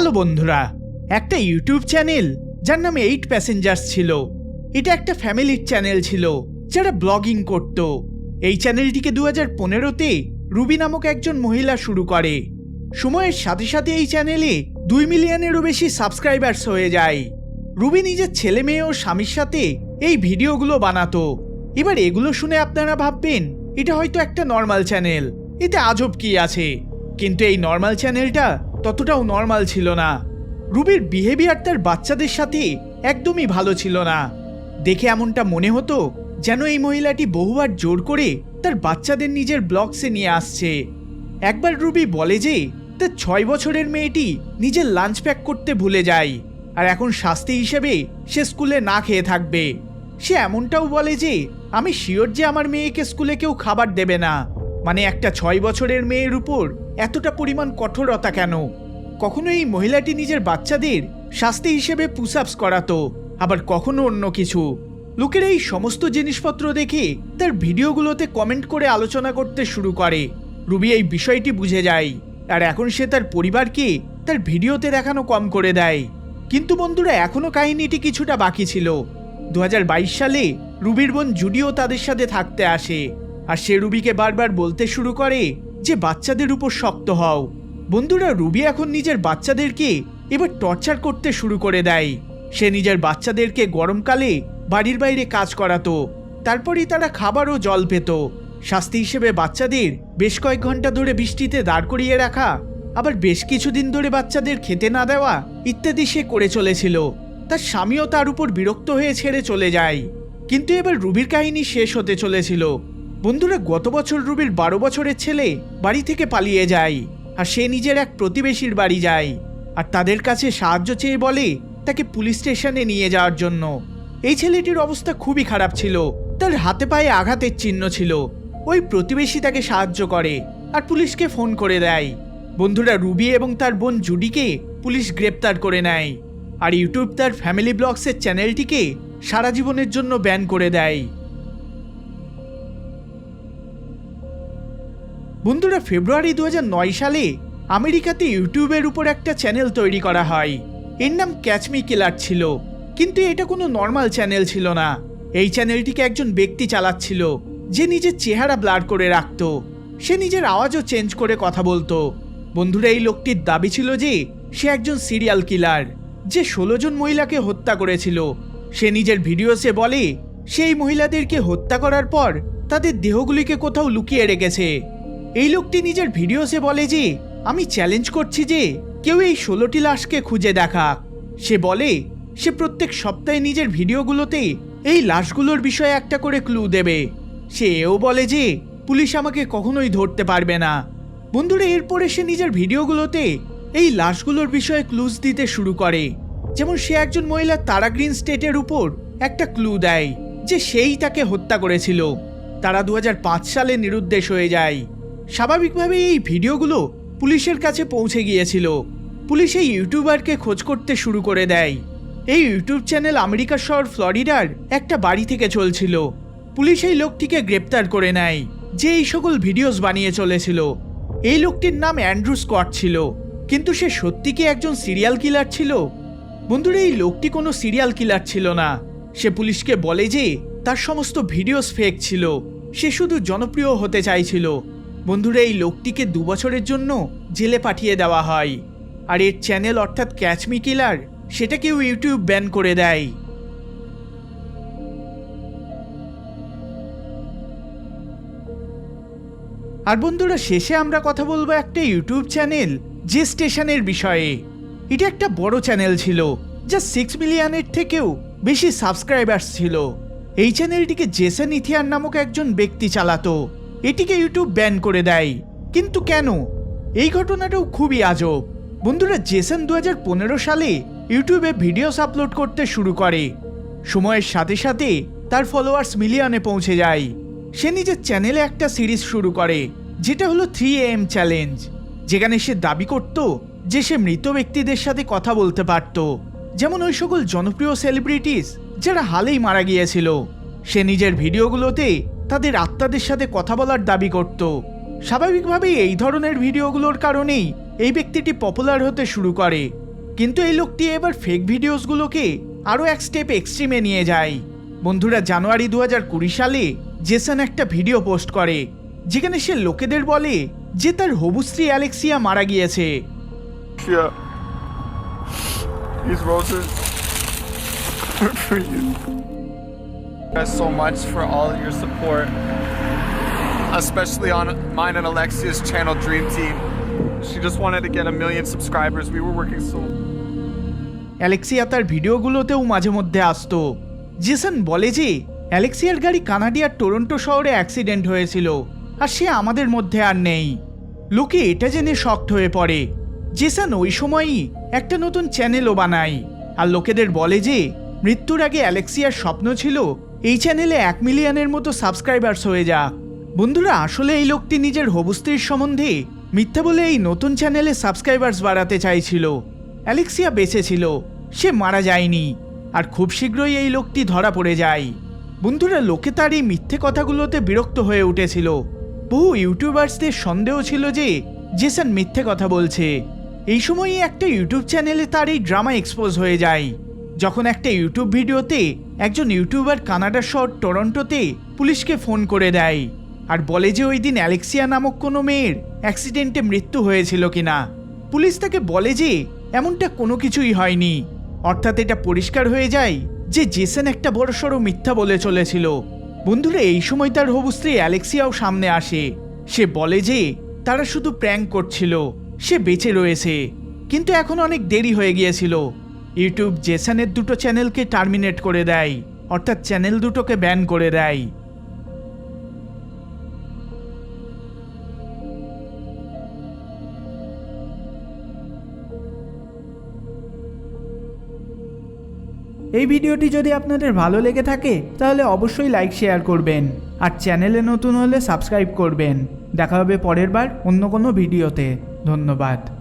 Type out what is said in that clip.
Hello বন্ধুরা, একটা YouTube channel যার নামে এইট প্যাসেঞ্জার্স ছিল। এটা একটা ফ্যামিলির চ্যানেল ছিল, যারা ব্লগিং করত। এই চ্যানেলটিকে দু হাজার পনেরোতে রুবি নামক একজন মহিলা শুরু করে। সময়ের সাথে সাথে এই চ্যানেলে দুই মিলিয়নেরও বেশি সাবস্ক্রাইবার্স হয়ে যায়। রুবি নিজের ছেলে মেয়ে ও স্বামীর সাথে এই ভিডিওগুলো বানাতো। এবার এগুলো শুনে আপনারা ভাববেন, এটা হয়তো একটা নর্মাল চ্যানেল, এতে আজব কি আছে? কিন্তু এই নর্মাল চ্যানেলটা ততটাও নর্মাল ছিল না। রুবির বিহেভিয়ার তার বাচ্চাদের সাথে একদমই ভালো ছিল না। দেখে এমনটা মনে হতো যেন এই মহিলাটি বহুবার জোর করে তার বাচ্চাদের নিজের ব্লগসে নিয়ে আসছে। একবার রুবি বলে যে তার ছয় বছরের মেয়েটি নিজের লাঞ্চ প্যাক করতে ভুলে যায়, আর এখন শাস্তি হিসেবে সে স্কুলে না খেয়ে থাকবে। সে এমনটাও বলে যে, আমি শিওর যে আমার মেয়েকে স্কুলে কেউ খাবার দেবে না। মানে একটা ছয় বছরের মেয়ের উপর এতটা পরিমাণ কঠোরতা কেন? কখনো এই মহিলাটি নিজের বাচ্চাদের শাস্তি হিসেবে পুশ আপস করাতো, আবার কখনো অন্য কিছু? লোকেরা এই সমস্ত জিনিসপত্র দেখে তার ভিডিওগুলোতে কমেন্ট করে আলোচনা করতে শুরু করে। রুবি এই বিষয়টি বুঝে যায়, আর এখন সে তার পরিবারকে তার ভিডিওতে দেখানো কম করে দেয়। কিন্তু বন্ধুরা, এখনও কাহিনীটি কিছুটা বাকি ছিল। দু হাজার বাইশ সালে রুবির বোন জুডিও তাদের সাথে থাকতে আসে। আর সে রুবিকে বারবার বলতে শুরু করে যে বাচ্চাদের উপর শক্ত হও। বন্ধুরা, রুবি এখন নিজের বাচ্চাদেরকে এবার টর্চার করতে শুরু করে দেয়। সে নিজের বাচ্চাদেরকে গরমকালে বাড়ির বাইরে কাজ করাতো। তারপরেই তারা খাবার ও জল পেত। শাস্তি হিসেবে বাচ্চাদের বেশ কয়েক ঘণ্টা ধরে বৃষ্টিতে দাঁড় করিয়ে রাখা, আবার বেশ কিছুদিন ধরে বাচ্চাদের খেতে না দেওয়া ইত্যাদি সে করে চলেছিল। তার স্বামীও তার উপর বিরক্ত হয়ে ছেড়ে চলে যায়। কিন্তু এবার রুবির কাহিনী শেষ হতে চলেছিল। বন্ধুরা গত বছর রুবির বারো বছরের ছেলে বাড়ি থেকে পালিয়ে যায় আর সে নিজের এক প্রতিবেশীর বাড়ি যায় আর তাদের কাছে সাহায্য চেয়ে বলে তাকে পুলিশ স্টেশনে নিয়ে যাওয়ার জন্য। এই ছেলেটির অবস্থা খুবই খারাপ ছিল। তার হাতে পায়ে আঘাতের চিহ্ন ছিল। ওই প্রতিবেশী তাকে সাহায্য করে আর পুলিশকে ফোন করে দেয়। বন্ধুরা রুবি এবং তার বোন জুডিকে পুলিশ গ্রেপ্তার করে নেয়। আর ইউটিউব তার ফ্যামিলি ব্লগসের চ্যানেলটিকে সারা জীবনের জন্য ব্যান করে দেয়। বন্ধুরা, ফেব্রুয়ারি দু হাজার নয় সালে আমেরিকাতে ইউটিউবের উপর একটা চ্যানেল তৈরি করা হয়। এর নাম ক্যাচমি কিলার ছিল। কিন্তু এটা কোনো নর্মাল চ্যানেল ছিল না। এই চ্যানেলটিকে একজন ব্যক্তি চালাচ্ছিল, যে নিজের চেহারা ব্লার করে রাখত। সে নিজের আওয়াজও চেঞ্জ করে কথা বলতো। বন্ধুরা, এই লোকটির দাবি ছিল যে সে একজন সিরিয়াল কিলার, যে ষোলো জন মহিলাকে হত্যা করেছিল। সে নিজের ভিডিওসে বলে, সেই মহিলাদেরকে হত্যা করার পর তাদের দেহগুলিকে কোথাও লুকিয়ে রেখেছে। এই লোকটি নিজের ভিডিওসে বলে যে, আমি চ্যালেঞ্জ করছি যে, কেউ এই ষোলোটি লাশকে খুঁজে দেখা সে বলে, সে প্রত্যেক সপ্তাহে নিজের ভিডিওগুলোতে এই লাশগুলোর বিষয়ে একটা করে ক্লু দেবে। সে এও বলে যে, পুলিশ আমাকে কখনোই ধরতে পারবে না। বন্ধুরা, এরপরে সে নিজের ভিডিওগুলোতে এই লাশগুলোর বিষয়ে ক্লুজ দিতে শুরু করে। যেমন সে একজন মহিলা তারা গ্রিন স্টেটের উপর একটা ক্লু দেয়, যে সেই তাকে হত্যা করেছিল। তারা দু হাজার পাঁচ সালে নিরুদ্দেশ হয়ে যায়। স্বাভাবিকভাবে এই ভিডিওগুলো পুলিশের কাছে পৌঁছে গিয়েছিল। পুলিশ এই ইউটিউবারকে খোঁজ করতে শুরু করে দেয়। এই ইউটিউব চ্যানেল আমেরিকা শহর ফ্লোরিডার একটা বাড়ি থেকে চলছিল। পুলিশ এই লোকটিকে গ্রেপ্তার করে নেয়, যে এই সকল ভিডিওস বানিয়ে চলেছিল। এই লোকটির নাম অ্যান্ড্রু স্কট ছিল, কিন্তু সে সত্যি কি একজন সিরিয়াল কিলার ছিল? বন্ধুরা, এই লোকটি কোনো সিরিয়াল কিলার ছিল না। সে পুলিশকে বলে যে, তার সমস্ত ভিডিওস ফেক ছিল। সে শুধু জনপ্রিয় হতে চাইছিল। বন্ধুরা, এই লোকটিকে দু বছরের জন্য জেলে পাঠিয়ে দেওয়া হয়। আর এর চ্যানেল অর্থাৎ ক্যাচমি কিলার সেটাকেও ইউটিউব ব্যান করে দেয়। আর বন্ধুরা, শেষে আমরা কথা বলব একটা ইউটিউব চ্যানেল যে স্টেশনের বিষয়ে। এটা একটা বড় চ্যানেল ছিল, যা সিক্স মিলিয়নের থেকেও বেশি সাবস্ক্রাইবার্স ছিল। এই চ্যানেলটিকে জেসন ইথিয়ার নামক একজন ব্যক্তি চালাতো। এটিকে ইউটিউব ব্যান করে দেয়। কিন্তু কেন? এই ঘটনাটাও খুবই আজব। বন্ধুরা, জেসন দু হাজার পনেরো সালে ইউটিউবে ভিডিওস আপলোড করতে শুরু করে। সময়ের সাথে সাথে তার ফলোয়ার্স মিলিয়নে পৌঁছে যায়। সে নিজের চ্যানেলে একটা সিরিজ শুরু করে, যেটা হলো থ্রি এম চ্যালেঞ্জ যেখানে সে দাবি করত যে সে মৃত ব্যক্তিদের সাথে কথা বলতে পারত। যেমন ওই সকল জনপ্রিয় সেলিব্রিটিস যারা হালেই মারা গিয়েছিল। সে নিজের ভিডিওগুলোতে তাদের আত্মাদের সাথে কথা বলার দাবি করত স্বাভাবিকভাবেই এই ধরনের ভিডিওগুলোর কারণেই এই ব্যক্তিটি পপুলার হতে শুরু করে কিন্তু এই লোকটি এবার ফেক ভিডিওসগুলোকে আরও এক স্টেপ এক্সট্রিমে নিয়ে যায় বন্ধুরা, জানুয়ারি দু সালে জেসন একটা ভিডিও পোস্ট করে, যেখানে সে লোকেদের বলে যে তার হবু স্ত্রী অ্যালেক্সিয়া মারা গিয়েছে. These roses. Guys so much for all your support, especially on mine and Alexia's channel Dream Team. She just wanted to get a million subscribers. We were working so Alexia তার ভিডিওগুলোতেও মাঝে মধ্যে আসতো Jason বলে যে অ্যালেক্সিয়ার গাড়ি কানাডিয়ার Toronto শহরে accident হয়েছিল আর সে আমাদের মধ্যে আর নেই লোকে এটা জেনে শক্ট হয়ে পড়ে জেসন ওই সময়ই একটা নতুন চ্যানেলও বানায় আর লোকেদের বলে যে মৃত্যুর আগে অ্যালেক্সিয়ার স্বপ্ন ছিল এই চ্যানেলে এক মিলিয়নের মতো সাবস্ক্রাইবার্স হয়ে যাক বন্ধুরা, আসলে এই লোকটি নিজের হবুস্ত্রীর সম্বন্ধে মিথ্যা বলে এই নতুন চ্যানেলে সাবস্ক্রাইবার্স বাড়াতে চাইছিল। অ্যালেক্সিয়া বেঁচে ছিল, সে মারা যায়নি, আর খুব শীঘ্রই এই লোকটি ধরা পড়ে যায়। বন্ধুরা, লোকে তার এই মিথ্যে কথাগুলোতে বিরক্ত হয়ে উঠেছিল। বহু ইউটিউবার্সদের সন্দেহ ছিল যে জেসন মিথ্যে কথা বলছে। এই সময়ই একটা ইউটিউব চ্যানেলে তার এই ড্রামা এক্সপোজ হয়ে যায়। যখন একটা ইউটিউব ভিডিওতে একজন ইউটিউবার কানাডার শহর টরন্টোতে পুলিশকে ফোন করে দেয় আর বলে যে ওই দিন অ্যালেক্সিয়া নামক কোনো মেয়ের অ্যাক্সিডেন্টে মৃত্যু হয়েছিল কিনা। পুলিশ তাকে বলে যে এমনটা কোনো কিছুই হয়নি। অর্থাৎ এটা পরিষ্কার হয়ে যায় যে জেসন একটা বড়সড় মিথ্যা বলে চলেছিল। বন্ধুরা, এই সময় তার হবু স্ত্রী অ্যালেক্সিয়াও সামনে আসে। সে বলে যে তারা শুধু প্র্যাঙ্ক করছিল, সে বেঁচে রয়েছে। কিন্তু এখন অনেক দেরি হয়ে গিয়েছিল। ইউটিউব জেসনের দুটো চ্যানেলকে টার্মিনেট করে দেয়, অর্থাৎ চ্যানেল দুটোকে ব্যান করে দেয়। এই ভিডিওটি যদি আপনাদের ভালো লেগে থাকে, তাহলে অবশ্যই লাইক, শেয়ার করবেন, আর চ্যানেলে নতুন হলে সাবস্ক্রাইব করবেন। দেখা হবে পরের বার অন্য কোনো ভিডিওতে। ধন্যবাদ।